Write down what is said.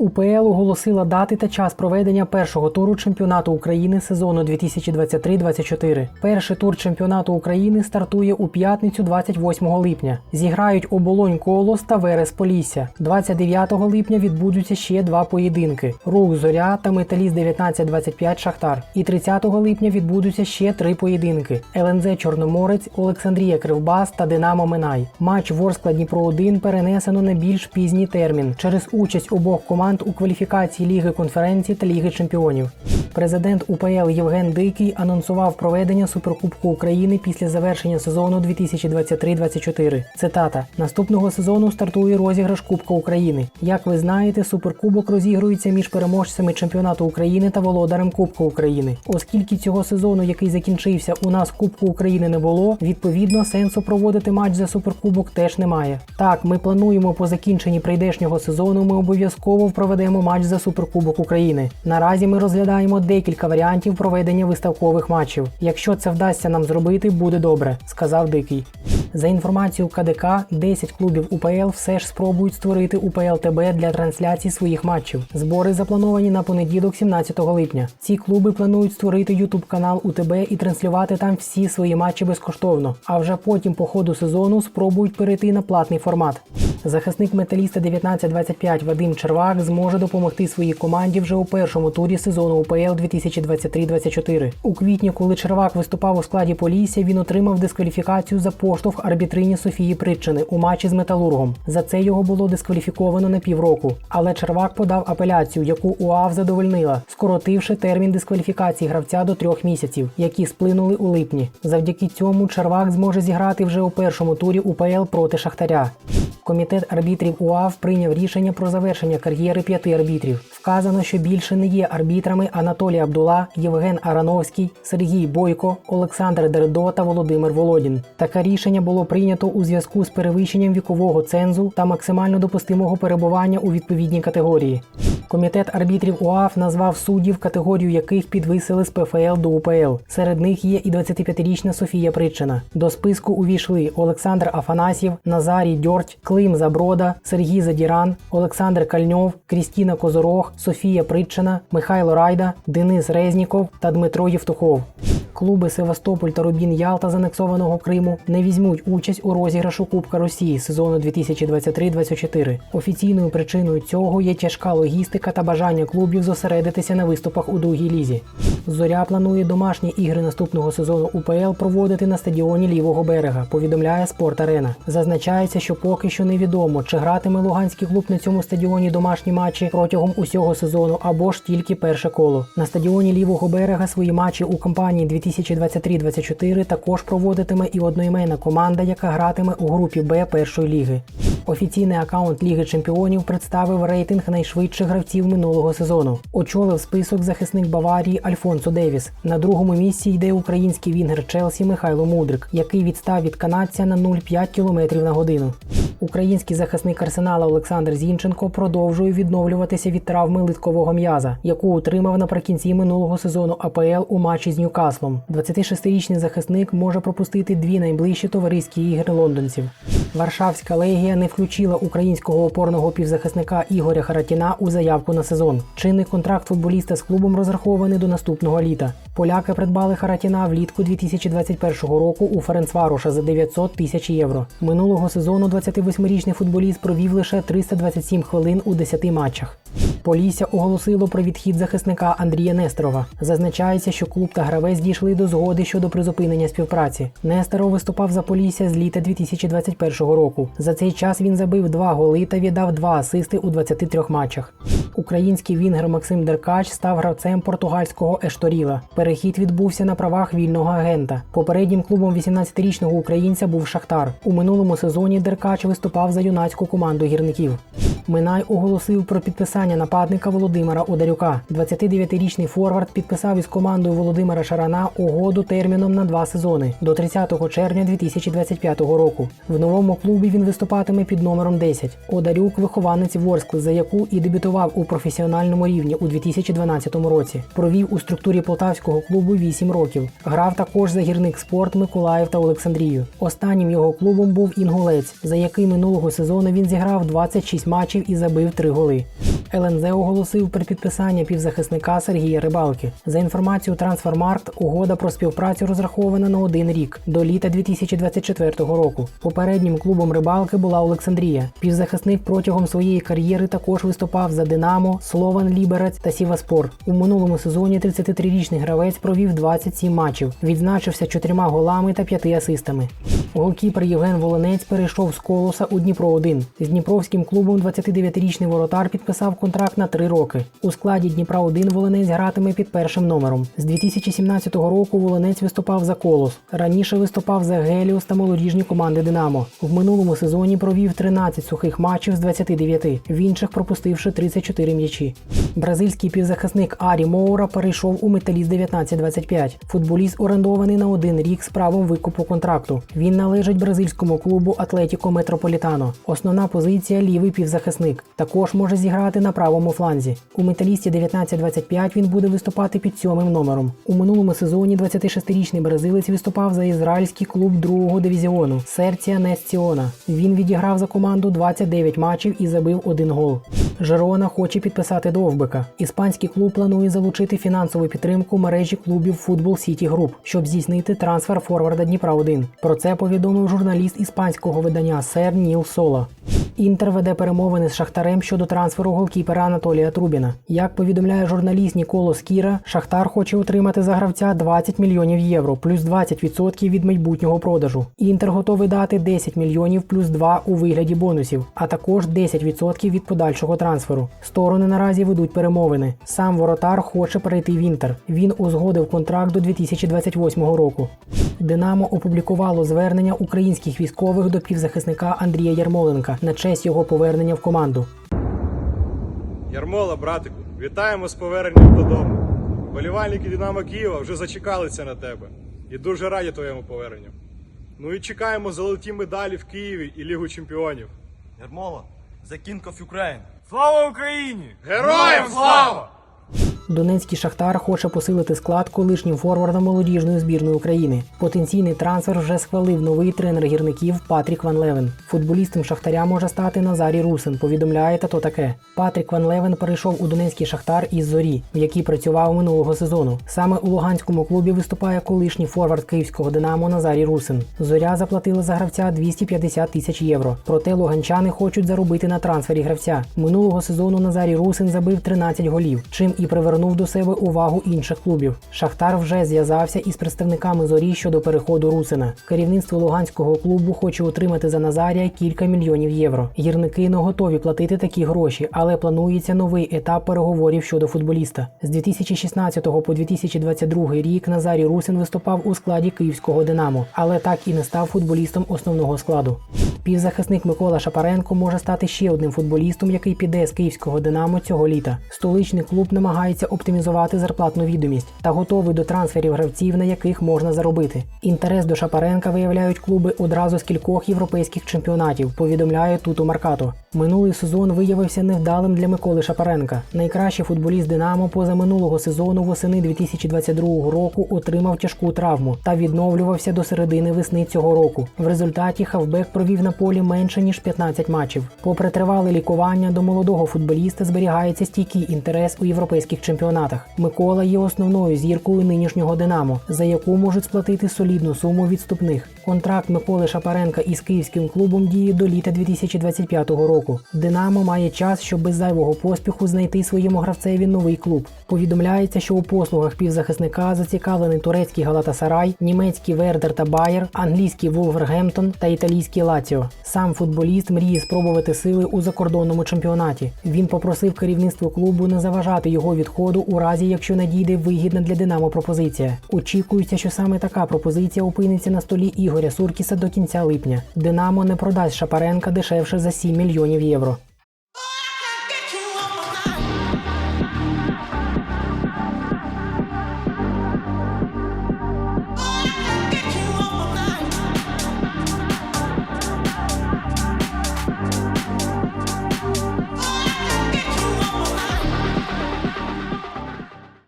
УПЛ оголосила дати та час проведення першого туру чемпіонату України сезону 2023-24. Перший тур чемпіонату України стартує у п'ятницю 28 липня. Зіграють оболонь Колос та Верес Полісся. 29 липня відбудуться ще два поєдинки: Рух Зоря та Металіст 1925 Шахтар. І 30 липня відбудуться ще три поєдинки: ЛНЗ Чорноморець, Олександрія Кривбас та Динамо Минай. Матч Ворскла Дніпро 1 перенесено на більш пізній термін через участь обох команд у кваліфікації Ліги конференції та Ліги Чемпіонів. Президент УПЛ Євген Дикий анонсував проведення Суперкубку України після завершення сезону 2023-24. Цитата: наступного сезону стартує розіграш Кубка України. Як ви знаєте, суперкубок розігрується між переможцями чемпіонату України та володарем Кубку України. Оскільки цього сезону, який закінчився, у нас Кубку України не було, відповідно сенсу проводити матч за суперкубок теж немає. Так, ми плануємо по закінченні прийдешнього сезону. Ми обов'язково проведемо матч за суперкубок України. Наразі ми розглядаємо декілька варіантів проведення виставкових матчів. Якщо це вдасться нам зробити, буде добре, сказав Дикий. За інформацією КДК, 10 клубів УПЛ все ж спробують створити УПЛ ТБ для трансляції своїх матчів. Збори заплановані на понеділок, 17 липня. Ці клуби планують створити ютуб канал УТБ і транслювати там всі свої матчі безкоштовно. А вже потім, по ходу сезону, спробують перейти на платний формат. Захисник металіста 1925 Вадим Червак зможе допомогти своїй команді вже у першому турі сезону УПЛ 2023-24. У квітні, коли Червак виступав у складі Полісся, він отримав дискваліфікацію за поштовх арбітрині Софії Притчини у матчі з Металургом. За це його було дискваліфіковано на півроку. Але Червак подав апеляцію, яку УАВ задовольнила, скоротивши термін дискваліфікації гравця до трьох місяців, які сплинули у липні. Завдяки цьому Червак зможе зіграти вже у першому турі УПЛ проти Шахтаря. Комітет арбітрів УАВ прийняв рішення про завершення кар'єри п'яти арбітрів. Вказано, що більше не є арбітрами Анатолій Абдула, Євген Арановський, Сергій Бойко, Олександр Дердо та Володимир Володін. Таке рішення було прийнято у зв'язку з перевищенням вікового цензу та максимально допустимого перебування у відповідній категорії. Комітет арбітрів УАФ назвав суддів, категорію яких підвисили з ПФЛ до УПЛ. Серед них є і 25-річна Софія Притчина. До списку увійшли Олександр Афанасьєв, Назарій Дьорть, Клим Заброда, Сергій Задіран, Олександр Кальньов, Крістіна Козорог, Софія Притчина, Михайло Райда, Денис Резніков та Дмитро Євтухов. Клуби Севастополь та Рубін Ялта з анексованого Криму не візьмуть участь у розіграшу Кубка Росії сезону 2023-24. Офіційною причиною цього є тяжка логістика та бажання клубів зосередитися на виступах у другій лізі. Зоря планує домашні ігри наступного сезону УПЛ проводити на стадіоні лівого берега. Повідомляє Спорт Арена. Зазначається, що поки що невідомо, чи гратиме Луганський клуб на цьому стадіоні домашні матчі протягом усього сезону або ж тільки перше коло. На стадіоні лівого берега свої матчі у кампанії 2023-24 також проводитиме і одноіменна команда, яка гратиме у групі Б першої ліги. Офіційний акаунт Ліги Чемпіонів представив рейтинг найшвидших гравців минулого сезону. Очолив список захисник Баварії Альфонсо Девіс. На другому місці йде український вінгер Челсі Михайло Мудрик, який відстав від канадця на 0,5 км на годину. Український захисник арсенала Олександр Зінченко продовжує відновлюватися від травми литкового м'яза, яку отримав наприкінці минулого сезону АПЛ у матчі з Ньюкаслом. 26-річний захисник може пропустити дві найближчі товариські ігри лондонців. Варшавська легія не включила українського опорного півзахисника Ігоря Харатіна у заявку на сезон. Чинний контракт футболіста з клубом розрахований до наступного літа. Поляки придбали Харатіна влітку 2021 року у Ференцвароша за 900 тисяч євро. Минулого сезону 28-річний футболіст провів лише 327 хвилин у 10 матчах. Полісся оголосило про відхід захисника Андрія Нестерова. Зазначається, що клуб та гравець дійшли до згоди щодо призупинення співпраці. Нестеров виступав за Полісся з літа 2021 року. За цей час він забив два голи та віддав два асисти у 23 матчах. Український вінгер Максим Деркач став гравцем португальського Ешторіла. Перехід відбувся на правах вільного агента. Попереднім клубом 18-річного українця був Шахтар. У минулому сезоні Деркач виступав за юнацьку команду гірників. Минай оголосив про підписання нападника Володимира Одарюка. 29-річний форвард підписав із командою Володимира Шарана угоду терміном на два сезони до 30 червня 2025 року. В новому клубі він виступатиме під номером 10. Одарюк вихованець Ворскли, за яку і дебютував у професіональному рівні у 2012 році. Провів у структурі полтавського клубу 8 років. Грав також за гірник спорт Миколаїв та Олександрію. Останнім його клубом був Інгулець, за який минулого сезону він зіграв 26 матчів матчів і забив 3 голи. ЛНЗ оголосив про підписання півзахисника Сергія Рибалки. За інформацією Трансфермаркт, угода про співпрацю розрахована на один рік до літа 2024 року. Попереднім клубом рибалки була Олександрія. Півзахисник протягом своєї кар'єри також виступав за Динамо, Слован Ліберець та Сіваспор. У минулому сезоні 33-річний гравець провів 27 матчів, відзначився чотирма голами та п'яти асистами. Голкіпер Євген Волонець перейшов з колоса у Дніпро 1 З Дніпровським клубом 29-річний воротар підписав контракт на три роки. У складі Дніпра 1 Волонець гратиме під першим номером. З 2017 року Волонець виступав за колос. Раніше виступав за Геліос та молодіжні команди Динамо. В минулому сезоні провів 13 сухих матчів з 29, в інших пропустивши 34 м'ячі. Бразильський півзахисник Арі Моура перейшов у металіст 1925. Футболіст орендований на один рік з правом викупу контракту. Він належить бразильському клубу Атлетіко Метрополітано. Основна позиція лівий півзахисник. Також може зіграти на правому фланзі. У металісті 1925 він буде виступати під сьомим номером. У минулому сезоні 26-річний бразилець виступав за ізраїльський клуб другого дивізіону Серція Несціона. Він відіграв за команду 29 матчів і забив один гол. Жерона хоче підписати Довбика. Іспанський клуб планує залучити фінансову підтримку мережі клубів Футбол Сіті Груп, щоб здійснити трансфер форварда Дніпра 1 Про це повідомив журналіст іспанського видання Сер Ніл Соло. Інтер веде перемовини з Шахтарем щодо трансферу голкіпера Анатолія Трубіна. Як повідомляє журналіст Ніколо Скіра, Шахтар хоче отримати за гравця 20 мільйонів євро, плюс 20% від майбутнього продажу. Інтер готовий дати 10 мільйонів плюс 2 у вигляді бонусів, а також 10% від подальшого трансферу. Сторони наразі ведуть перемовини. Сам воротар хоче перейти в Інтер. Він узгодив контракт до 2028 року. Динамо опублікувало звернення українських військових до півзахисника Андрія Ярмоленка на честь його повернення в команду. Ярмола, братику, вітаємо з поверненням додому. Болівальники Динамо Києва вже зачекалися на тебе і дуже раді твоєму поверненню. Ну і чекаємо золоті медалі в Києві і Лігу Чемпіонів. Ярмола, The King of Ukraine. Слава Україні! Героям слава! Донецький шахтар хоче посилити склад колишнім форвардом молодіжної збірної України. Потенційний трансфер вже схвалив новий тренер гірників Патрік Ван Левен. Футболістом шахтаря може стати Назарій Русин. Повідомляє та то таке. Патрік Ван Левен перейшов у Донецький шахтар із зорі, в якій працював минулого сезону. Саме у Луганському клубі виступає колишній форвард київського Динамо Назарій Русин. Зоря заплатила за гравця 250 тисяч євро. Проте луганчани хочуть заробити на трансфері гравця. Минулого сезону Назарій Русин забив 13 голів, чим і привернув до себе увагу інших клубів. Шахтар вже зв'язався із представниками зорі щодо переходу Русина. Керівництво луганського клубу хоче отримати за Назарія кілька мільйонів євро. Гірники не готові платити такі гроші, але планується новий етап переговорів щодо футболіста. З 2016 по 2022 рік Назарій Русин виступав у складі київського Динамо, але так і не став футболістом основного складу. Півзахисник Микола Шапаренко може стати ще одним футболістом, який піде з київського Динамо цього літа. Столичний клуб намагається оптимізувати зарплатну відомість та готовий до трансферів гравців, на яких можна заробити. Інтерес до Шапаренка виявляють клуби одразу з кількох європейських чемпіонатів. Повідомляє Туту Маркато. Минулий сезон виявився невдалим для Миколи Шапаренка. Найкращий футболіст Динамо поза минулого сезону восени 2022 року отримав тяжку травму та відновлювався до середини весни цього року. В результаті хавбек провів на полі менше ніж 15 матчів. Попри тривале лікування, до молодого футболіста зберігається стійкий інтерес у європейських чемпіонатах. Микола є основною зіркою нинішнього Динамо, за яку можуть сплатити солідну суму відступних. Контракт Миколи Шапаренка із київським клубом діє до літа 2025 року. Динамо має час, щоб без зайвого поспіху знайти своєму гравцеві новий клуб. Повідомляється, що у послугах півзахисника зацікавлений турецький Галатасарай, німецький Вердер та Байер, англійський Вулвергемптон та італійський Лаціо. Сам футболіст мріє спробувати сили у закордонному чемпіонаті. Він попросив керівництво клубу не заважати його відходу у разі, якщо надійде вигідна для Динамо пропозиція. Очікується, що саме така пропозиція опиниться на столі Ігоря Суркіса до кінця липня. Динамо не продасть Шапаренка дешевше за 7 мільйонів євро.